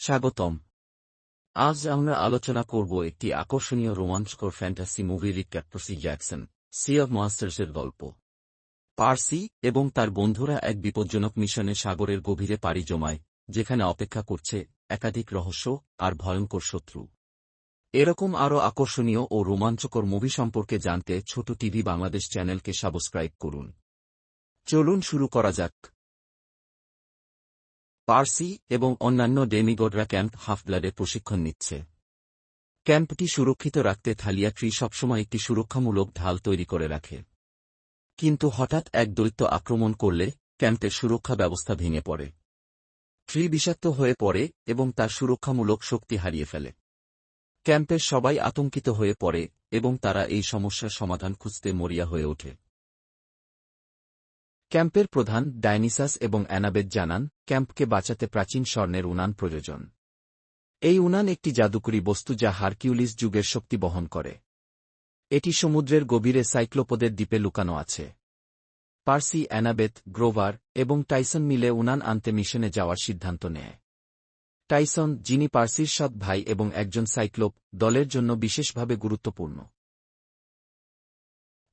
স্বাগতম। আজ আমরা আলোচনা করব একটি আকর্ষণীয় রোমাঞ্চকর ফ্যান্টাসি মুভি রিক্যাট প্রসি জ্যাকসন সি অব মাস্টার্সের গল্প। পার্সি এবং তার বন্ধুরা এক বিপজ্জনক মিশনে সাগরের গভীরে পাড়ি জমায়, যেখানে অপেক্ষা করছে একাধিক রহস্য আর ভয়ঙ্কর শত্রু। এরকম আরও আকর্ষণীয় ও রোমাঞ্চকর মুভি সম্পর্কে জানতে ছোট টিভি বাংলাদেশ চ্যানেলকে সাবস্ক্রাইব করুন। চলুন শুরু করা যাক। পার্সি এবং অন্যান্য ডেমিগডরা ক্যাম্প হাফব্লাডে প্রশিক্ষণ নিচ্ছে। ক্যাম্পটি সুরক্ষিত রাখতে থালিয়া ট্রি সবসময় একটি সুরক্ষামূলক ঢাল তৈরি করে রাখে। কিন্তু হঠাৎ এক দৈত্য আক্রমণ করলে ক্যাম্পের সুরক্ষা ব্যবস্থা ভেঙে পড়ে। ট্রি বিষাক্ত হয়ে পড়ে এবং তার সুরক্ষামূলক শক্তি হারিয়ে ফেলে। ক্যাম্পের সবাই আতঙ্কিত হয়ে পড়ে এবং তারা এই সমস্যার সমাধান খুঁজতে মরিয়া হয়ে ওঠে। ক্যাম্পের প্রধান ডায়নিসাস এবং অ্যানাবেদ জানান, ক্যাম্পকে বাঁচাতে প্রাচীন স্বর্ণের উনান প্রয়োজন। এই উনান একটি জাদুকরী বস্তু যা হারকিউলিস যুগের শক্তি বহন করে। এটি সমুদ্রের গভীরে সাইক্লোপোদের দ্বীপে লুকানো আছে। পার্সি অ্যানাবেথ গ্রোভার এবং টাইসন মিলে উনান আনতে মিশনে যাওয়ার সিদ্ধান্ত নেয়। টাইসন, যিনি পার্সির সৎ ভাই এবং একজন সাইক্লোপ, দলের জন্য বিশেষভাবে গুরুত্বপূর্ণ।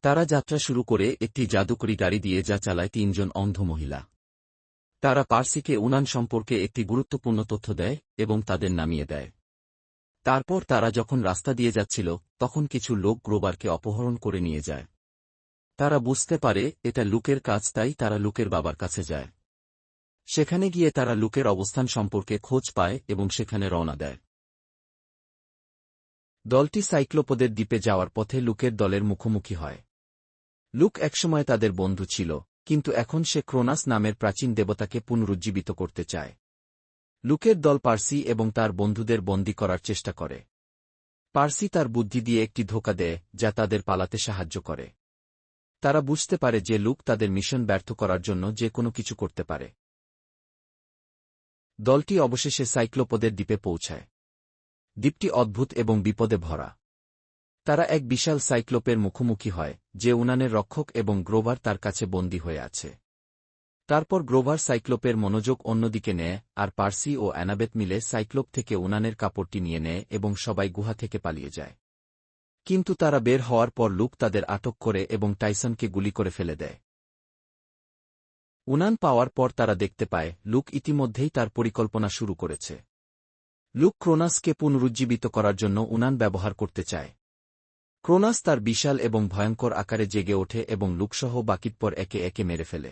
তারা যাত্রা শুরু করে একটি জাদুকরী গাড়ি দিয়ে যা চালায় তিনজন অন্ধ মহিলা। তারা পার্সিকে উনান সম্পর্কে একটি গুরুত্বপূর্ণ তথ্য দেয় এবং তাদের নামিয়ে দেয়। তারপর তারা যখন রাস্তা দিয়ে যাচ্ছিল, তখন কিছু লোক গ্রোবারকে অপহরণ করে নিয়ে যায়। তারা বুঝতে পারে, এটা লুকের কাজ, তাই তারা লুকের বাবার কাছে যায়। সেখানে গিয়ে তারা লুকের অবস্থান সম্পর্কে খোঁজ পায় এবং সেখানে রওনা দেয়। দলটি সাইক্লোপদের দ্বীপে যাওয়ার পথে লুকের দলের মুখোমুখি হয়। লুক একসময় তাদের বন্ধু ছিল, কিন্তু এখন সে ক্রোনাস নামের প্রাচীন দেবতাকে পুনরুজ্জীবিত করতে চায়। লুকের দল পার্সি এবং তার বন্ধুদের বন্দি করার চেষ্টা করে। পার্সি তার বুদ্ধি দিয়ে একটি ধোকা দেয়, যা তাদের পালাতে সাহায্য করে। তারা বুঝতে পারে যে লুক তাদের মিশন ব্যর্থ করার জন্য যে কোনো কিছু করতে পারে। দলটি অবশেষে সাইক্লোপদের দ্বীপে পৌঁছায়। দ্বীপটি অদ্ভুত এবং বিপদে ভরা। তারা এক বিশাল সাইক্লোপের মুখোমুখি হয়, যে উনানের রক্ষক এবং গ্রোভার তার কাছে বন্দী হয়ে আছে। তারপর গ্রোভার সাইক্লোপের মনোযোগ অন্যদিকে নেয়, আর পার্সি ও অ্যানাবেত মিলে সাইক্লোপ থেকে উনানের কাপড়টি নিয়ে নেয় এবং সবাই গুহা থেকে পালিয়ে যায়। কিন্তু তারা বের হওয়ার পর লুক তাদের আটক করে এবং টাইসনকে গুলি করে ফেলে দেয়। উনান পাওয়ার পর তারা দেখতে পায়, লুক ইতিমধ্যেই তার পরিকল্পনা শুরু করেছে। লুক ক্রোনাসকে পুনরুজ্জীবিত করার জন্য উনান ব্যবহার করতে চায়। ক্রোনাস তার বিশাল এবং ভয়ঙ্কর আকারে জেগে ওঠে এবং লুকসহ বাকিটপর একে একে মেরে ফেলে।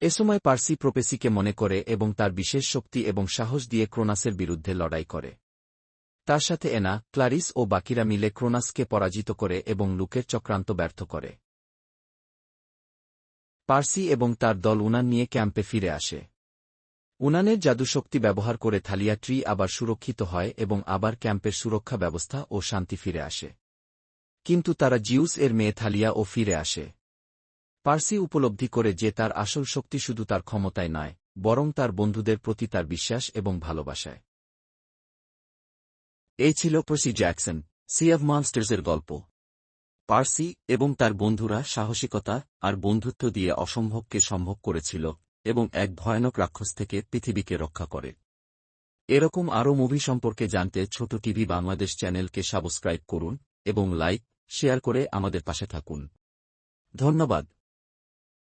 এ সময় পার্সি প্রোপেসিকে মনে করে এবং তার বিশেষ শক্তি এবং সাহস দিয়ে ক্রোনাসের বিরুদ্ধে লড়াই করে। তার সাথে এনা, ক্লারিস ও বাকিরা মিলে ক্রোনাসকে পরাজিত করে এবং লুকের চক্রান্ত ব্যর্থ করে। পার্সি এবং তার দল উনান নিয়ে ক্যাম্পে ফিরে আসে। উনানের জাদুশক্তি ব্যবহার করে থালিয়া ট্রি আবার সুরক্ষিত হয় এবং আবার ক্যাম্পের সুরক্ষা ব্যবস্থা ও শান্তি ফিরে আসে। কিন্তু তারা জিউস এর মেয়ে থালিয়া ও ফিরে আসে। পার্সি উপলব্ধি করে যে তার আসল শক্তি শুধু তার ক্ষমতায় নয়, বরং তার বন্ধুদের প্রতি তার বিশ্বাস এবং ভালোবাসায়। এই ছিল প্রসি জ্যাকসন, সি অব মনস্টার্সের গল্প। পার্সি এবং তার বন্ধুরা সাহসিকতা আর বন্ধুত্ব দিয়ে অসম্ভবকে সম্ভব করেছিল এবং এক ভয়ানক রাক্ষস থেকে পৃথিবীকে রক্ষা করে। এরকম আরও মুভি সম্পর্কে জানতে ছোট টিভি বাংলাদেশ চ্যানেলকে সাবস্ক্রাইব করুন এবং লাইক শেয়ার করে আমাদের পাশে থাকুন। ধন্যবাদ।